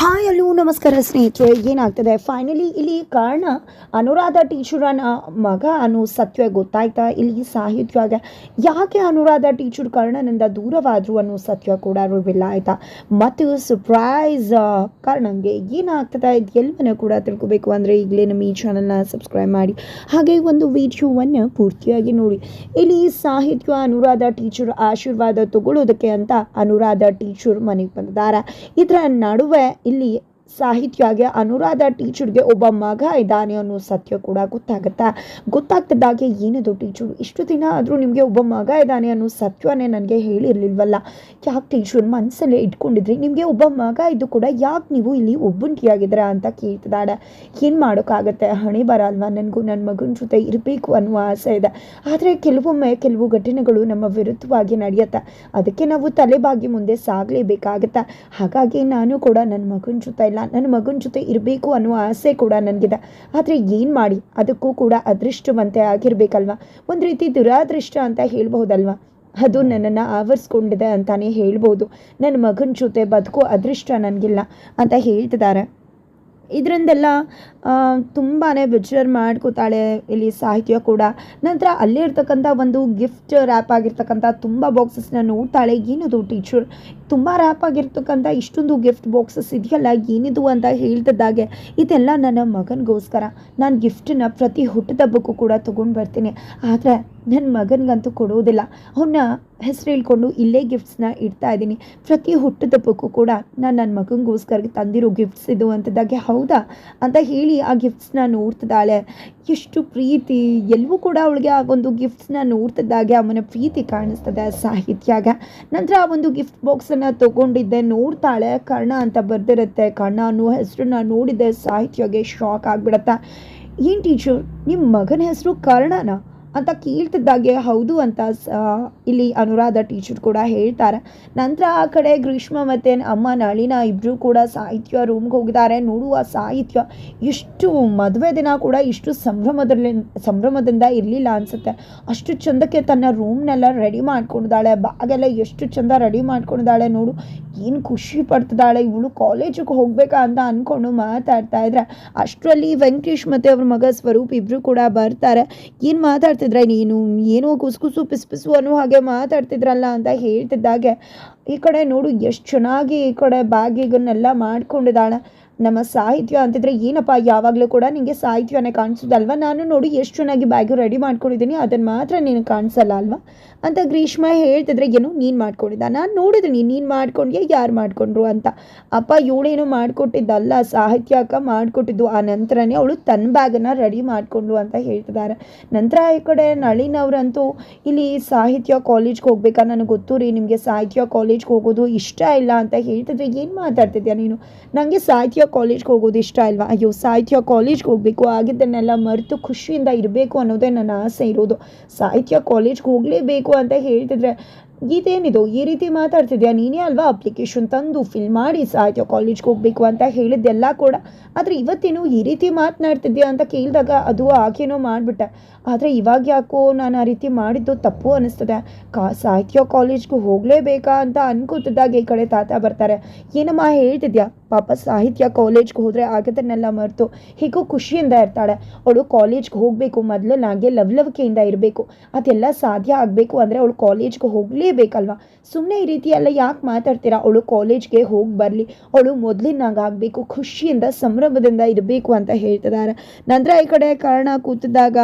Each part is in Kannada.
ಹಾಯ್ ಅಲ್ಲೂ, ನಮಸ್ಕಾರ ಸ್ನೇಹಿತರೆ. ಏನಾಗ್ತದೆ? ಫೈನಲಿ ಇಲ್ಲಿ ಕಾರಣ ಅನುರಾಧ ಟೀಚರನ ಮಗ ಅನ್ನೋ ಸತ್ಯ ಗೊತ್ತಾಯ್ತಾ? ಇಲ್ಲಿ ಸಾಹಿತ್ಯವಾಗ ಯಾಕೆ ಅನುರಾಧ ಟೀಚರ್ ಕರ್ಣನಿಂದ ದೂರವಾದರು ಅನ್ನೋ ಸತ್ಯ ಕೂಡ ರಿವಿಲ್ ಆಯ್ತಾ? ಮತ್ತು ಸರ್ಪ್ರೈಸ್ ಕಾರಣಂಗೆ ಏನಾಗ್ತದೆ? ಎಲ್ಲವನ್ನ ಕೂಡ ತಿಳ್ಕೊಬೇಕು ಅಂದರೆ ಈಗಲೇ ನಮ್ಮ ಈ ಚಾನಲ್ನ ಸಬ್ಸ್ಕ್ರೈಬ್ ಮಾಡಿ. ಹಾಗೆ ಒಂದು ವಿಡಿಯೋವನ್ನು ಪೂರ್ತಿಯಾಗಿ ನೋಡಿ. ಇಲ್ಲಿ ಸಾಹಿತ್ಯ ಅನುರಾಧ ಟೀಚರ್ ಆಶೀರ್ವಾದ ತಗೊಳ್ಳೋದಕ್ಕೆ ಅಂತ ಅನುರಾಧ ಟೀಚರ್ ಮನೆಗೆ ಬಂದಿದ್ದಾರೆ. ಇದರ ನಡುವೆ ಇಲ್ಲಿ ಸಾಹಿತ್ಯಗೆ ಅನುರಾಧ ಟೀಚರ್ಗೆ ಒಬ್ಬ ಮಗ ಇದ್ದಾನೆ ಅನ್ನೋ ಸತ್ಯ ಕೂಡ ಗೊತ್ತಾಗುತ್ತಾ? ಗೊತ್ತಾಗ್ತಿದ್ದಾಗೆ ಏನದು ಟೀಚರ್? ಇಷ್ಟು ದಿನ ಆದರೂ ನಿಮಗೆ ಒಬ್ಬ ಮಗ ಇದ್ದಾನೆ ಅನ್ನೋ ಸತ್ಯನೇ ನನಗೆ ಹೇಳಿರಲಿಲ್ವಲ್ಲ? ಯಾಕೆ ಟೀಚರ್ ಮನಸ್ಸಲ್ಲೇ ಇಟ್ಕೊಂಡಿದ್ರಿ? ನಿಮಗೆ ಒಬ್ಬ ಮಗ ಇದ್ದು ಕೂಡ ಯಾಕೆ ನೀವು ಇಲ್ಲಿ ಒಬ್ಬಂಟಿಯಾಗಿದ್ದೀರಾ ಅಂತ ಕೇಳ್ತಿದ್ದಾಳೆ. ಏನು ಮಾಡೋಕ್ಕಾಗತ್ತೆ? ಹಣೆ ಬರ ನನಗೂ ನನ್ನ ಮಗನ ಜೊತೆ ಇರಬೇಕು ಅನ್ನುವ ಆಸೆ ಇದೆ. ಆದರೆ ಕೆಲವೊಮ್ಮೆ ಕೆಲವು ಘಟನೆಗಳು ನಮ್ಮ ವಿರುದ್ಧವಾಗಿ ನಡೆಯುತ್ತೆ? ಅದಕ್ಕೆ ನಾವು ತಲೆಬಾಗಿ ಮುಂದೆ ಸಾಗಲೇಬೇಕಾಗತ್ತೆ? ಹಾಗಾಗಿ ನಾನು ಕೂಡ ನನ್ನ ಮಗನ ಜೊತೆ ಇಲ್ಲ ನನ್ನ ಮಗನ ಜೊತೆ ಇರಬೇಕು ಅನ್ನುವ ಆಸೆ ಕೂಡ ನನಗಿದೆ. ಆದರೆ ಏನು ಮಾಡಿ? ಅದಕ್ಕೂ ಕೂಡ ಅದೃಷ್ಟವಂತೆ ಆಗಿರಬೇಕಲ್ವ? ಒಂದು ರೀತಿ ದುರಾದೃಷ್ಟ ಅಂತ ಹೇಳ್ಬಹುದಲ್ವ? ಅದು ನನ್ನನ್ನು ಆವರಿಸ್ಕೊಂಡಿದೆ ಅಂತಾನೆ ಹೇಳ್ಬೋದು. ನನ್ನ ಮಗನ ಜೊತೆ ಬದುಕೋ ಅದೃಷ್ಟ ನನಗಿಲ್ಲ ಅಂತ ಹೇಳ್ತಿದ್ದಾರೆ. ಇದರಿಂದೆಲ್ಲ ತುಂಬಾ ಬೇಜಾರು ಮಾಡ್ಕೋತಾಳೆ ಇಲ್ಲಿ ಸಾಹಿತ್ಯ ಕೂಡ. ನಂತರ ಅಲ್ಲೇ ಇರ್ತಕ್ಕಂಥ ಒಂದು ಗಿಫ್ಟ್ ರ್ಯಾಪ್ ಆಗಿರ್ತಕ್ಕಂಥ ತುಂಬ ಬಾಕ್ಸಸ್ನ ನೋಡ್ತಾಳೆ, ಏನಿದು ಟೀಚರ್ ತುಂಬ ರ್ಯಾಪ್ ಆಗಿರ್ತಕ್ಕಂಥ ಇಷ್ಟೊಂದು ಗಿಫ್ಟ್ ಬಾಕ್ಸಸ್ ಇದೆಯಲ್ಲ, ಏನಿದು ಅಂತ ಹೇಳ್ತಿದ್ದಾಗೆ ಇದೆಲ್ಲ ನನ್ನ ಮಗನಿಗೋಸ್ಕರ. ನಾನು ಗಿಫ್ಟನ್ನ ಪ್ರತಿ ಹುಟ್ಟದಬ್ಬಕ್ಕೂ ಕೂಡ ತೊಗೊಂಡು ಬರ್ತೀನಿ. ಆದರೆ ನನ್ನ ಮಗನಿಗಂತೂ ಕೊಡೋದಿಲ್ಲ ಅವನ್ನ ಹೆಸರು ಹೇಳ್ಕೊಂಡು ಇಲ್ಲೇ ಗಿಫ್ಟ್ಸ್ನ ಇಡ್ತಾ ಇದ್ದೀನಿ. ಪ್ರತಿ ಹುಟ್ಟದಪ್ಪಕ್ಕೂ ಕೂಡ ನಾನು ನನ್ನ ಮಗನಿಗೋಸ್ಕರ ತಂದಿರೋ ಗಿಫ್ಟ್ಸ್ ಇದು ಅಂತದಾಗೆ ಹೌದಾ? ಅಂತ ಹೇಳಿ ಆ ಗಿಫ್ಟ್ಸ್ನ ನೋಡ್ತಿದ್ದಾಳೆ. ಎಷ್ಟು ಪ್ರೀತಿ. ಎಲ್ಲವೂ ಕೂಡ ಅವಳಿಗೆ ಆ ಒಂದು ಗಿಫ್ಟ್ಸ್ನ ನೋಡ್ತಿದ್ದಾಗೆ. ಅವನ ಪ್ರೀತಿ ಕಾಣಿಸ್ತದೆ ಸಾಹಿತ್ಯಾಗ. ನಂತರ ಆ ಒಂದು ಗಿಫ್ಟ್ ಬಾಕ್ಸನ್ನು ತೊಗೊಂಡಿದ್ದೆ. ನೋಡ್ತಾಳೆ. ಕರ್ಣ ಅಂತ ಬರ್ದಿರುತ್ತೆ. ಕರ್ಣ ಅನ್ನೋ ಹೆಸರನ್ನ ನೋಡಿದ್ದೆ. ಸಾಹಿತ್ಯಾಗೆ ಶಾಕ್ ಆಗಿಬಿಡತ್ತೆ. ಏನು ಟೀಚರ್ ನಿಮ್ಮ ಮಗನ ಹೆಸರು ಕರ್ಣನಾ? ಅಂತ ಕೇಳ್ತಿದ್ದಾಗೆ ಹೌದು ಅಂತ ಇಲ್ಲಿ ಅನುರಾಧ ಟೀಚರ್ ಕೂಡ ಹೇಳ್ತಾರೆ. ನಂತರ ಆ ಕಡೆ ಗ್ರೀಷ್ಮ ಮತ್ತು ಅಮ್ಮ ನಳಿನ ಇಬ್ಬರು ಕೂಡ ಸಾಹಿತ್ಯ ರೂಮ್ಗೆ ಹೋಗಿದ್ದಾರೆ. ನೋಡುವ ಸಾಹಿತ್ಯ ಎಷ್ಟು ಮದುವೆ ದಿನ ಕೂಡ ಇಷ್ಟು ಸಂಭ್ರಮದಲ್ಲಿ, ಸಂಭ್ರಮದಿಂದ ಇರಲಿಲ್ಲ ಅನಿಸುತ್ತೆ. ಅಷ್ಟು ಚಂದಕ್ಕೆ ತನ್ನ ರೂಮ್ನೆಲ್ಲ ರೆಡಿ ಮಾಡ್ಕೊಂಡಿದ್ದಾಳೆ. ಬಾಗೆಲ್ಲ ಎಷ್ಟು ಚಂದ ರೆಡಿ ಮಾಡ್ಕೊಂಡಿದ್ದಾಳೆ ನೋಡು. ಏನು ಖುಷಿ ಪಡ್ತಿದ್ದಾಳೆ. ಇವಳು ಕಾಲೇಜಿಗೆ ಹೋಗ್ಬೇಕಾ ಅಂತ ಅಂದ್ಕೊಂಡು ಮಾತಾಡ್ತಾ ಇದ್ರೆ ಅಷ್ಟರಲ್ಲಿ ವೆಂಕಟೇಶ್ ಮತ್ತು ಅವ್ರ ಮಗ ಸ್ವರೂಪ್ ಇಬ್ಬರು ಕೂಡ ಬರ್ತಾರೆ. ಏನು ಮಾತಾಡ್ತಿದ್ರೆ, ನೀನು ಏನೋ ಕುಸ್ಕುಸು ಪಿಸ್ ಅನ್ನೋ ಹಾಗೆ ಮಾತಾಡ್ತಿದ್ರಲ್ಲ ಅಂತ ಹೇಳ್ತಿದ್ದಾಗೆ, ಈ ಕಡೆ ನೋಡು, ಎಷ್ಟು ಚೆನ್ನಾಗಿ ಈ ಕಡೆ ಬ್ಯಾಗಿಗನ್ನೆಲ್ಲ ಮಾಡ್ಕೊಂಡಿದ್ದಾಳೆ. ನಮ್ಮ ಸಾಹಿತ್ಯ ಅಂತಿದ್ರೆ ಏನಪ್ಪ, ಯಾವಾಗಲೂ ಕೂಡ ನಿಮಗೆ ಸಾಹಿತ್ಯನೇ ಕಾಣಿಸೋದಲ್ವ? ನಾನು ನೋಡಿ ಎಷ್ಟು ಚೆನ್ನಾಗಿ ಬ್ಯಾಗು ರೆಡಿ ಮಾಡ್ಕೊಂಡಿದ್ದೀನಿ ಅದನ್ನು ಮಾತ್ರ ನೀನು ಕಾಣಿಸಲ್ಲ ಅಲ್ವಾ? ಅಂತ ಗ್ರೀಷ್ಮ ಹೇಳ್ತಿದ್ರೆ, ಏನು, ನೀನು ಮಾಡ್ಕೊಂಡಿದ್ದ? ನಾನು ನೋಡಿದ್ದೀನಿ, ನೀನು ಮಾಡ್ಕೊಂಡ್ಯಾ, ಯಾರು ಮಾಡ್ಕೊಂಡ್ರು ಅಂತ. ಅಪ್ಪ ಇವಳೇನು ಮಾಡಿಕೊಟ್ಟಿದ್ದಲ್ಲ, ಸಾಹಿತ್ಯ ಅಕ್ಕ ಮಾಡಿಕೊಟ್ಟಿದ್ದು, ಆ ನಂತರನೇ ಅವಳು ತನ್ನ ಬ್ಯಾಗನ್ನು ರೆಡಿ ಮಾಡಿಕೊಂಡು ಅಂತ ಹೇಳ್ತಿದ್ದಾರೆ. ನಂತರ ಈ ಕಡೆ ನಳಿನವ್ರಂತೂ, ಇಲ್ಲಿ ಸಾಹಿತ್ಯ ಕಾಲೇಜ್ಗೆ ಹೋಗ್ಬೇಕಾ? ನನಗೆ ಗೊತ್ತು ರೀ, ನಿಮಗೆ ಸಾಹಿತ್ಯ ಕಾಲೇಜ್ಗೆ ಹೋಗೋದು ಇಷ್ಟ ಇಲ್ಲ ಅಂತ ಹೇಳ್ತಿದ್ರೆ, ಏನು ಮಾತಾಡ್ತಿದ್ಯಾ ನೀನು? ನನಗೆ ಸಾಹಿತ್ಯ ಕಾಲೇಜ್ಗೆ ಹೋಗೋದು ಇಷ್ಟ ಅಲ್ವಾ? ಅಯ್ಯೋ, ಸಾಹಿತ್ಯ ಕಾಲೇಜ್ಗೆ ಹೋಗಬೇಕು ಆಗಿದ್ದನ್ನೆಲ್ಲ ಮರೆತು ಖುಷಿಯಿಂದ ಇರಬೇಕು ಅನ್ನೋದೇ ನನ್ನ ಆಸೆ ಇರೋದು. ಸಾಹಿತ್ಯ ಕಾಲೇಜ್ಗೆ ಹೋಗಲೇಬೇಕು ಅಂತ ಹೇಳ್ತಿದ್ರೆ ಇದೇನಿದು? ಈ ರೀತಿ ಮಾತಾಡ್ತಿದ್ಯಾ ನೀನೇ ಅಲ್ವಾ? ಅಪ್ಲಿಕೇಶನ್ ತಂದು ಫಿಲ್ ಮಾಡಿ ಸಾಹಿತ್ಯ ಕಾಲೇಜ್ಗೆ ಹೋಗಬೇಕು ಅಂತ ಹೇಳಿದ್ದೆಲ್ಲ ಕೂಡ. ಆದರೆ ಇವತ್ತೇನು ಈ ರೀತಿ ಮಾತನಾಡ್ತಿದ್ಯಾ ಅಂತ ಕೇಳಿದಾಗ ಅದು ಆಕೇನೋ ಮಾಡಿಬಿಟ್ಟೆ. ಆದರೆ ಇವಾಗ ಯಾಕೋ ನಾನು ಆ ರೀತಿ ಮಾಡಿದ್ದು ತಪ್ಪು ಅನ್ನಿಸ್ತದೆ ಕಾ, ಸಾಹಿತ್ಯ ಕಾಲೇಜ್ಗೆ ಹೋಗಲೇಬೇಕಾ ಅಂತ ಅನ್ಕೋತಿದ್ದಾಗ ಈ ಕಡೆ ತಾತ ಬರ್ತಾರೆ. ಏನಮ್ಮ ಹೇಳ್ತಿದ್ಯಾ? ಪಾಪ ಸಾಹಿತ್ಯ ಕಾಲೇಜ್ಗೆ ಹೋದರೆ ಆಗದನ್ನೆಲ್ಲ ಮರೆತು ಹೀಗೂ ಖುಷಿಯಿಂದ ಇರ್ತಾಳೆ. ಅವಳು ಕಾಲೇಜ್ಗೆ ಹೋಗಬೇಕು, ಮೊದಲು ನನಗೆ ಲವಲವಿಕೆಯಿಂದ ಇರಬೇಕು. ಅದೆಲ್ಲ ಸಾಧ್ಯ ಆಗಬೇಕು ಅಂದರೆ ಅವಳು ಕಾಲೇಜ್ಗೆ ಹೋಗಲೇಬೇಕಲ್ವ? ಸುಮ್ಮನೆ ಈ ರೀತಿ ಎಲ್ಲ ಯಾಕೆ ಮಾತಾಡ್ತೀರಾ? ಅವಳು ಕಾಲೇಜ್ಗೆ ಹೋಗಿ ಬರಲಿ. ಅವಳು ಮೊದಲಿನಾಗ ಆಗಬೇಕು, ಖುಷಿಯಿಂದ, ಸಂಭ್ರಮದಿಂದ ಇರಬೇಕು ಅಂತ ಹೇಳ್ತಿದ್ದಾರೆ ನಂತರ ಈ ಕಡೆ ಕಾರಣ ಕೂತಿದ್ದಾಗ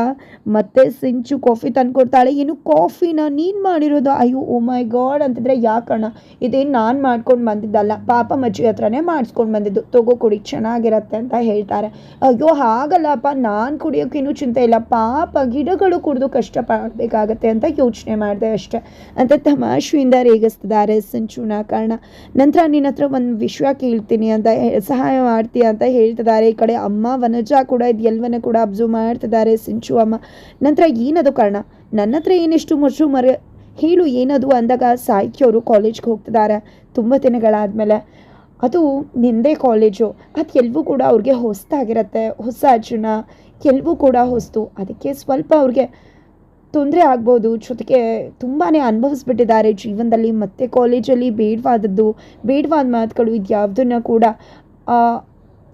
ಮತ್ತೆ ಸಿಂಚು ಕಾಫಿ ತಂದ್ಕೊಡ್ತಾಳೆ. ಏನು ಕಾಫಿನ ನೀನು ಮಾಡಿರೋದು? ಅಯ್ಯೋ ಓ ಮೈ ಗಾಡ್ ಅಂತಿದ್ರೆ, ಯಾಕಣ್ಣ? ಇದೇನು ನಾನು ಮಾಡ್ಕೊಂಡು ಬಂದಿದ್ದಲ್ಲ? ಪಾಪ ಮಜ್ಜಿ ಹತ್ರನೇ ಮಾಡಿಸ್ಕೊಂಡು ಬಂದಿದ್ದು. ತಗೋ ಕುಡಿ, ಚೆನ್ನಾಗಿರತ್ತೆ ಅಂತ ಹೇಳ್ತಾರೆ. ಅಯ್ಯೋ, ಹಾಗಲ್ಲಪ್ಪ, ನಾನು ಕುಡಿಯೋಕ್ಕೇನು ಚಿಂತೆ ಇಲ್ಲ. ಪಾಪ, ಗಿಡಗಳು ಕುಡಿದು ಕಷ್ಟಪಡಬೇಕಾಗತ್ತೆ ಅಂತ ಯೋಚನೆ ಮಾಡಿದೆ ಅಷ್ಟೆ. ಅಂತ ತಮಾಷೆಯಿಂದ ರೇಗಿಸ್ತಿದ್ದಾರೆ ಸಂಚುನ ಕಾರಣ. ನಂತರ ನಿನ್ನ ಹತ್ರ ಒಂದು ವಿಷಯ ಕೇಳ್ತೀನಿ ಅಂತ ಸಹಾಯ ಮಾಡ್ತೀಯ ಅಂತ ಹೇಳ್ತಿದ್ದಾರೆ. ಈ ಕಡೆ ಅಮ್ಮ ವನಜ ಕೂಡ ಇದು ಎಲ್ಲವನ್ನ ಕೂಡ ಅಬ್ಸರ್ವ್ ಮಾಡ್ತಿದ್ದಾರೆ ಸಿಂಚು ಅಮ್ಮ. ನಂತರ ಏನದು ಕಾರಣ? ನನ್ನ ಹತ್ರ ಏನಿಷ್ಟು ಮುಚ್ಚು ಮರ ಹೇಳು ಏನದು ಅಂದಾಗ ಸಾಹಿತ್ಯ ಅವರು ಕಾಲೇಜ್ಗೆ ಹೋಗ್ತಿದ್ದಾರೆ. ತುಂಬ ದಿನಗಳಾದಮೇಲೆ. ಅದು ನಿಂದೇ ಕಾಲೇಜು ಅದು ಎಲ್ಲವೂ ಕೂಡ ಅವ್ರಿಗೆ ಹೊಸ್ತಾಗಿರತ್ತೆ. ಹೊಸ ಜನ ಎಲ್ಲವೂ ಕೂಡ ಹೊಸ್ತು. ಅದಕ್ಕೆ ಸ್ವಲ್ಪ ಅವ್ರಿಗೆ ತೊಂದರೆ ಆಗ್ಬೋದು. ಜೊತೆಗೆ ತುಂಬಾ ಅನುಭವಿಸ್ಬಿಟ್ಟಿದ್ದಾರೆ ಜೀವನದಲ್ಲಿ. ಮತ್ತೆ ಕಾಲೇಜಲ್ಲಿ ಬೇಡವಾದದ್ದು, ಬೇಡವಾದ ಮಾತುಗಳು ಇದ್ಯಾವುದನ್ನು ಕೂಡ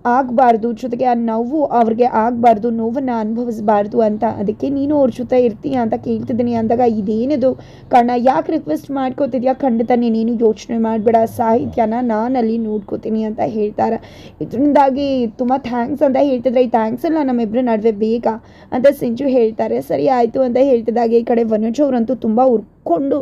ಆಗಬಾರ್ದು, ಜೊತೆಗೆ ಆ ನೋವು ಅವ್ರಿಗೆ ಆಗಬಾರ್ದು, ನೋವನ್ನು ಅನುಭವಿಸಬಾರ್ದು ಅಂತ ಅದಕ್ಕೆ ನೀನು ಅವ್ರ ಜೊತೆ ಇರ್ತೀಯ ಅಂತ ಕೇಳ್ತಿದ್ದೀನಿ ಅಂದಾಗ ಇದೇನಿದು? ಕಣ ಯಾಕೆ ರಿಕ್ವೆಸ್ಟ್ ಮಾಡ್ಕೋತಿದ್ಯಾ? ಖಂಡಿತ ನೀನೇನು ಯೋಚನೆ ಮಾಡಬೇಡ, ಸಾಹಿತ್ಯನ ನಾನಲ್ಲಿ ನೋಡ್ಕೋತೀನಿ ಅಂತ ಹೇಳ್ತಾರೆ. ಇದರಿಂದಾಗಿ ತುಂಬ ಥ್ಯಾಂಕ್ಸ್ ಅಂತ ಹೇಳ್ತಿದ್ರೆ, ಈ ಥ್ಯಾಂಕ್ಸ್ ಎಲ್ಲ ನಮ್ಮಿಬ್ಬರ ನಡುವೆ ಬೇಗ ಅಂತ ಸಿಂಜು ಹೇಳ್ತಾರೆ. ಸರಿ, ಆಯಿತು ಅಂತ ಹೇಳ್ತಿದ್ದಾಗೆ ಈ ಕಡೆ ವನುಜ್ ಅವರಂತೂ ತುಂಬ ಉರ್ಕೊಂಡು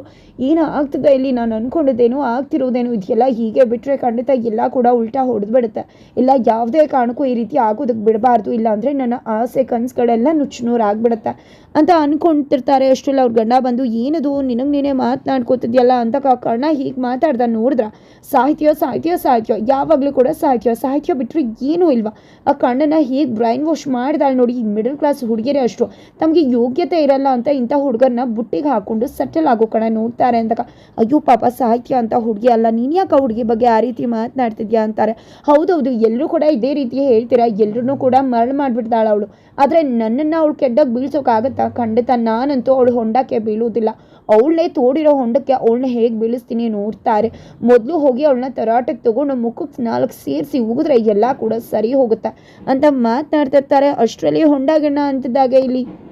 ಏನು ಆಗ್ತದೆ ಇಲ್ಲಿ ನಾನು ಅಂದ್ಕೊಂಡಿದ್ದೇನೋ ಆಗ್ತಿರೋದೇನು ಇದೆಲ್ಲ ಹೀಗೆ ಬಿಟ್ಟರೆ ಖಂಡಿತ ಎಲ್ಲ ಕೂಡ ಉಲ್ಟಾ ಹೊಡೆದ್ಬಿಡುತ್ತೆ. ಇಲ್ಲ, ಯಾವುದೇ ಕಾರಣಕ್ಕೂ ಈ ರೀತಿ ಆಗೋದಕ್ಕೆ ಬಿಡಬಾರ್ದು. ಇಲ್ಲ ಅಂದರೆ ನನ್ನ ಆಸೆ, ಕನಸುಗಳೆಲ್ಲ ನುಚ್ಚುನೂರು ಆಗಿಬಿಡುತ್ತೆ ಅಂತ ಅನ್ಕೊಂತಿರ್ತಾರೆ ಅಷ್ಟರಲ್ಲಿ ಅವ್ರ ಗಂಡ ಬಂದು, ಏನದು, ನಿನಗೆ ನೀನೇ ಮಾತನಾಡ್ಕೋತಿದ್ಯಲ್ಲ ಅಂತ ಕಾರಣ ಹೀಗೆ ಮಾತಾಡ್ದ ನೋಡಿದ್ರ ಸಾಹಿತ್ಯ ಸಾಹಿತ್ಯ ಸಾಹಿತ್ಯ ಯಾವಾಗಲೂ ಕೂಡ ಸಾಹಿತ್ಯ ಸಾಹಿತ್ಯ ಬಿಟ್ಟರೆ ಏನೂ ಇಲ್ವಾ? ಆ ಕಣ್ಣನ್ನ ಹೀಗೆ ಬ್ರೈನ್ ವಾಶ್ ಮಾಡಿದಾಳೆ ನೋಡಿ ಮಿಡಲ್ ಕ್ಲಾಸ್ ಹುಡುಗಿಯರೇ ಅಷ್ಟು, ತಮಗೆ ಯೋಗ್ಯತೆ ಇರಲ್ಲ ಅಂತ ಇಂಥ ಹುಡುಗರನ್ನ ಬುಟ್ಟಿಗೆ ಹಾಕೊಂಡು ಸೆಟಲ್ ಕಡೆ ನೋಡ್ತಾರೆ ಅಂದಾಗ, ಅಯ್ಯೋ ಪಾಪ ಸಾಹಿತ್ಯ ಅಂತ ಹುಡುಗಿ ಅಲ್ಲ, ನೀನು ಯಾಕೆ ಹುಡುಗಿ ಬಗ್ಗೆ ಆ ರೀತಿ ಮಾತನಾಡ್ತಿದ್ಯಾ? ಅಂತಾರೆ. ಹೌದೌದು ಎಲ್ಲರೂ ಕೂಡ ಇದೇ ರೀತಿ ಹೇಳ್ತೀರಾ? ಎಲ್ಲರೂ ಕೂಡ ಮರಳು ಮಾಡಿಬಿಡ್ತಾಳೆ ಅವಳು. ಆದರೆ ನನ್ನನ್ನು ಅವಳು ಕೆಡ್ಡಾಗ ಬೀಳ್ಸೋಕ್ಕಾಗತ್ತಾ ಖಂಡಿತ ನಾನಂತೂ ಅವಳು ಹೊಂಡಕ್ಕೆ ಬೀಳುವುದಿಲ್ಲ. ಅವಳನ್ನೇ ತೋಡಿರೋ ಹೊಂಡಕ್ಕೆ ಅವಳನ್ನ ಹೇಗೆ ಬೀಳಿಸ್ತೀನಿ ನೋಡ್ತಾರೆ. ಮೊದಲು ಹೋಗಿ ಅವಳನ್ನ ತರಾಟಕ್ಕೆ ತಗೊಂಡು ಮುಖಕ್ಕೆ ನಾಲ್ಕು ಸೇರಿಸಿ ಉಗಿದ್ರೆ ಎಲ್ಲ ಕೂಡ ಸರಿ ಹೋಗುತ್ತೆ? ಅಂತ ಮಾತನಾಡ್ತಿರ್ತಾರೆ. ಅಷ್ಟರಲ್ಲಿ ಹೊಂಡ ಗಿಣ್ಣ ಅಂತಿದ್ದಾಗ ಇಲ್ಲಿ.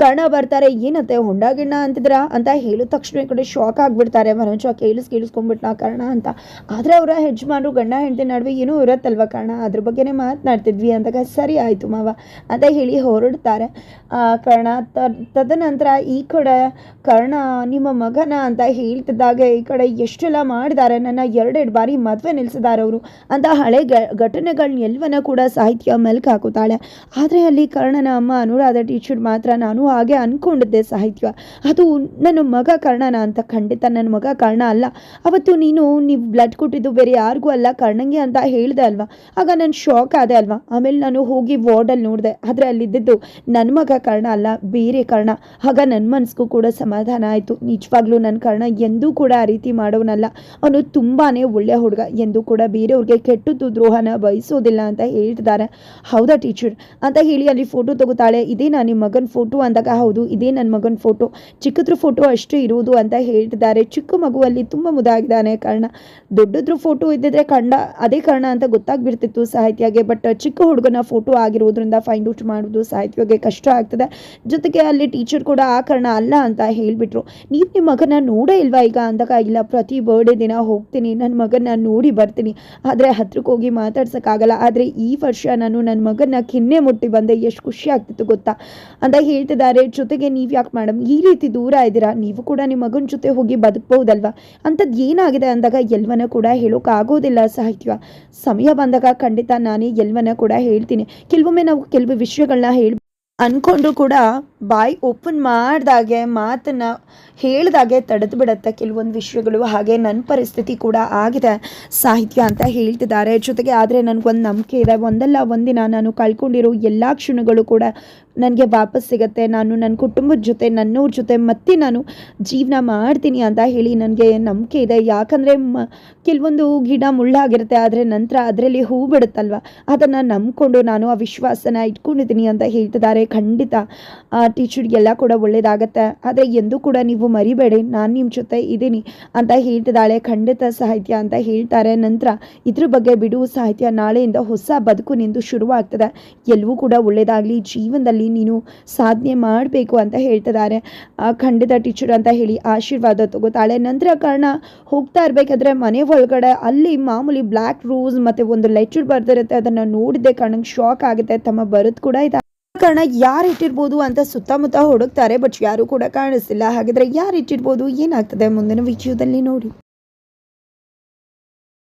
ಕರ್ಣ ಬರ್ತಾರೆ ಏನಂತೆ ಹೊಂಡ ಗಿಣ್ಣ ಅಂತಿದ್ರ ಅಂತ ಹೇಳಿದ ತಕ್ಷಣ ಈ ಕಡೆ ಶಾಕ್ ಆಗಿಬಿಡ್ತಾರೆ. ಮನೋಜ ಕೇಳಿಸ್ ಕೇಳಿಸ್ಕೊಂಡ್ಬಿಟ್ನಾ ಕರ್ಣ ಅಂತ. ಆದರೆ ಅವರ ಯಜಮಾನರು, ಗಂಡ, ಹೆಂಡತಿ ನಡುವೆ ಏನೂ ಇರುತ್ತಲ್ವ ಕರ್ಣ? ಅದ್ರ ಬಗ್ಗೆನೇ ಮಾತನಾಡ್ತಿದ್ವಿ ಅಂದಾಗ, ಸರಿ ಆಯಿತು ಮಾವ ಅಂತ ಹೇಳಿ ಹೊರಡ್ತಾರೆ. ಕರ್ಣ ತದನಂತರ ಈ ಕಡೆ ಕರ್ಣ ನಿಮ್ಮ ಮಗನ ಅಂತ ಹೇಳ್ತಿದ್ದಾಗ ಈ ಕಡೆ ಎಷ್ಟೆಲ್ಲ ಮಾಡಿದ್ದಾರೆ ನನ್ನ ಎರಡೆರಡು ಬಾರಿ ಮದುವೆ ನಿಲ್ಲಿಸಿದ್ದಾರೆ ಅವರು ಅಂತ ಹಳೆ ಘಟನೆಗಳನ್ನ ಕೂಡ ಸಾಹಿತ್ಯ ಮೆಲ್ಕು ಹಾಕುತ್ತಾಳೆ. ಆದರೆ ಅಲ್ಲಿ ಕರ್ಣನ ಅಮ್ಮ, ಅನುರಾಧ ಟೀಚರ್ ಮಾತ್ರ ನಾನು ಹಾಗೆ ಅಂದ್ಕೊಂಡಿದ್ದೆ ಸಾಹಿತ್ಯ. ಅದು ನನ್ನ ಮಗ ಕರ್ಣನ ಅಂತ ಖಂಡಿತ ನನ್ನ ಮಗ ಕರ್ಣ ಅಲ್ಲ. ಅವತ್ತು ನೀನು, ನೀವು ಬ್ಲಡ್ ಕೊಟ್ಟಿದ್ದು ಬೇರೆ ಯಾರಿಗೂ ಅಲ್ಲ, ಕರ್ಣಂಗೆ ಅಂತ ಹೇಳಿದೆ ಅಲ್ವಾ? ಆಗ ನಾನು ಶಾಕ್ ಆದೆ ಅಲ್ವಾ? ಆಮೇಲೆ ನಾನು ಹೋಗಿ ವಾರ್ಡಲ್ಲಿ ನೋಡಿದೆ. ಆದರೆ ಅಲ್ಲಿದ್ದಿದ್ದು ನನ್ನ ಮಗ ಕರ್ಣ ಅಲ್ಲ, ಬೇರೆ ಕರ್ಣ. ಆಗ ನನ್ನ ಮನಸ್ಸಿಗೂ ಕೂಡ ಸಮಾಧಾನ ಆಯಿತು. ನಿಜವಾಗ್ಲೂ ನನ್ನ ಕರ್ಣ ಎಂದೂ ಕೂಡ ಆ ರೀತಿ ಮಾಡೋನಲ್ಲ. ಅವನು ತುಂಬಾ ಒಳ್ಳೆ ಹುಡುಗ. ಎಂದು ಕೂಡ ಬೇರೆಯವ್ರಿಗೆ ಕೆಟ್ಟದ್ದು ದ್ರೋಹನ ಬಯಸೋದಿಲ್ಲ ಅಂತ ಹೇಳ್ತಿದ್ದಾರೆ. ಹೌದಾ ಟೀಚರ್? ಅಂತ ಹೇಳಿ ಅಲ್ಲಿ ಫೋಟೋ ತಗೋತಾಳೆ. ಇದೇನಾ ನಿಮ್ಮ ಮಗನ ಫೋಟೋ ಅಂದಾಗ ಹೌದು, ಇದೇ ನನ್ನ ಮಗನ ಫೋಟೋ. ಚಿಕ್ಕದ್ರ ಫೋಟೋ ಅಷ್ಟೇ ಇರೋದು ಅಂತ ಹೇಳ್ತಿದ್ದಾರೆ. ಚಿಕ್ಕ ಮಗುವಲ್ಲಿ ತುಂಬ ಮುದಾಗಿದ್ದಾನೆ. ಕಾರಣ, ದೊಡ್ಡದ್ರ ಫೋಟೋ ಇದ್ದಿದ್ರೆ ಕಂಡ, ಅದೇ ಕಾರಣ ಅಂತ ಗೊತ್ತಾಗ್ಬಿಡ್ತಿತ್ತು ಸಾಹಿತ್ಯಗೆ. ಬಟ್, ಚಿಕ್ಕ ಹುಡುಗನ ಫೋಟೋ ಆಗಿರೋದ್ರಿಂದ ಫೈಂಡ್ ಔಟ್ ಮಾಡೋದು ಸಾಹಿತ್ಯಗೆ ಕಷ್ಟ ಆಗ್ತದೆ. ಜೊತೆಗೆ ಅಲ್ಲಿ ಟೀಚರ್ ಕೂಡ, ಆ ಕಾರಣ ಅಲ್ಲ ಅಂತ ಹೇಳಿಬಿಟ್ರು. ನೀವು ನಿಮ್ಮ ಮಗನ ನೋಡೇ ಇಲ್ವಾ ಈಗ? ಅಂದಾಗ ಪ್ರತಿ ಬರ್ಡೇ ದಿನ ಹೋಗ್ತೀನಿ. ನನ್ನ ಮಗನ ನೋಡಿ ಬರ್ತೀನಿ. ಆದರೆ ಹತ್ರಕ್ಕೆ ಹೋಗಿ ಮಾತಾಡ್ಸೋಕ್ಕಾಗಲ್ಲ. ಆದರೆ ಈ ವರ್ಷ ನಾನು ನನ್ನ ಮಗನ ಕಿನ್ನೆ ಮುಟ್ಟಿ ಬಂದೆ. ಎಷ್ಟು ಖುಷಿ ಆಗ್ತಿತ್ತು ಗೊತ್ತಾ? ಅಂತ ಹೇಳ್ತಿದ್ದಾರೆ. ಜೊತೆಗೆ ನೀವು ಯಾಕೆ ಮೇಡಮ್ ಈ ರೀತಿ ದೂರ ಇದ್ದೀರಾ? ನೀವು ಕೂಡ ನಿಮ್ಮ ಮಗನ ಜೊತೆ ಹೋಗಿ ಬದುಕಬಹುದಲ್ವಾ? ಅಂಥದ್ದು ಏನಾಗಿದೆ ಅಂದಾಗ ಎಲ್ವನ ಕೂಡ ಹೇಳೋಕ್ಕಾಗೋದಿಲ್ಲ ಸಾಹಿತ್ಯ. ಸಮಯ ಬಂದಾಗ ಖಂಡಿತ ನಾನೇ ಎಲ್ವನ ಕೂಡ ಹೇಳ್ತೀನಿ. ಕೆಲವೊಮ್ಮೆ ನಾವು ಕೆಲವು ವಿಷಯಗಳನ್ನ ಹೇಳಿ ಅಂದ್ಕೊಂಡು ಕೂಡ ಬಾಯಿ ಓಪನ್ ಮಾಡಿದಾಗೆ, ಮಾತನ್ನ ಹೇಳಿದಾಗೆ ತಡೆದು ಬಿಡುತ್ತೆ ಕೆಲವೊಂದು ವಿಷಯಗಳು. ಹಾಗೆ ನನ್ನ ಪರಿಸ್ಥಿತಿ ಕೂಡ ಆಗಿದೆ ಸಾಹಿತ್ಯ ಅಂತ ಹೇಳ್ತಿದ್ದಾರೆ. ಜೊತೆಗೆ ಆದರೆ ನನಗೊಂದು ನಂಬಿಕೆ ಇದೆ. ಒಂದಲ್ಲ ಒಂದಿನ ನಾನು ಕಳ್ಕೊಂಡಿರೋ ಎಲ್ಲ ಕ್ಷಣಗಳು ಕೂಡ ನನಗೆ ವಾಪಸ್ ಸಿಗುತ್ತೆ. ನಾನು ನನ್ನ ಕುಟುಂಬದ ಜೊತೆ ನನ್ನವ್ರ ಜೊತೆ ಮತ್ತೆ ನಾನು ಜೀವನ ಮಾಡ್ತೀನಿ ಅಂತ ಹೇಳಿ ನನಗೆ ನಂಬಿಕೆ ಇದೆ. ಯಾಕಂದರೆ ಮ, ಕೆಲವೊಂದು ಗಿಡ ಮುಳ್ಳಾಗಿರುತ್ತೆ. ಆದರೆ ನಂತರ ಅದರಲ್ಲಿ ಹೂ ಬಿಡುತ್ತಲ್ವ? ಅದನ್ನು ನಂಬಿಕೊಂಡು ನಾನು ಆ ವಿಶ್ವಾಸನ ಇಟ್ಕೊಂಡಿದ್ದೀನಿ ಅಂತ ಹೇಳ್ತಿದ್ದಾರೆ. ಖಂಡಿತ ಟೀಚರ್ಗೆಲ್ಲ ಕೂಡ ಒಳ್ಳೇದಾಗತ್ತೆ. ಆದರೆ ಎಂದೂ ಕೂಡ ನೀವು ಮರಿಬೇಡಿ, ನಾನು ನಿಮ್ಮ ಜೊತೆ ಇದ್ದೀನಿ ಅಂತ ಹೇಳ್ತಿದ್ದಾಳೆ ಖಂಡಿತ ಸಾಹಿತ್ಯ ಅಂತ ಹೇಳ್ತಾರೆ. ನಂತರ ಇದ್ರ ಬಗ್ಗೆ ಬಿಡು, ಸಾಹಿತ್ಯ ನಾಳೆಯಿಂದ ಹೊಸ ಬದುಕು ನಿಂದು ಶುರುವಾಗ್ತದೆ. ಎಲ್ಲವೂ ಕೂಡ ಒಳ್ಳೇದಾಗಲಿ, ಜೀವನದಲ್ಲಿ ನೀನು ಸಾಧನೆ ಮಾಡಬೇಕು ಅಂತ ಹೇಳ್ತಿದ್ದಾರೆ. ಖಂಡಿತ ಟೀಚರ್ ಅಂತ ಹೇಳಿ ಆಶೀರ್ವಾದ ತಗೋತಾಳೆ. ನಂತರ ಕಾರಣ ಹೋಗ್ತಾ ಇರಬೇಕಾದ್ರೆ ಮನೆ ಒಳಗಡೆ ಅಲ್ಲಿ ಮಾಮೂಲಿ ಬ್ಲ್ಯಾಕ್ ರೋಸ್ ಮತ್ತು ಒಂದು ಲೆಚ್ಚರ್ ಬರ್ದಿರುತ್ತೆ. ಅದನ್ನು ನೋಡಿದೆ ಕಾರಣಕ್ಕೆ ಶಾಕ್ ಆಗುತ್ತೆ. ತಮ್ಮ ಬರೋದು ಕೂಡ ಇದೆ ಕಾರಣ ಯಾರು ಇಟ್ಟಿರ್ಬೋದು ಅಂತ ಸುತ್ತಮುತ್ತ ಹುಡುಕ್ತಾರೆ ಬಟ್ ಯಾರು ಕೂಡ ಕಾಣಿಸ್ತಿಲ್ಲ. ಹಾಗಿದ್ರೆ ಯಾರು ಇಟ್ಟಿರ್ಬೋದು ಏನಾಗ್ತದೆ ಮುಂದಿನ ವಿಡಿಯೋದಲ್ಲಿ ನೋಡಿ.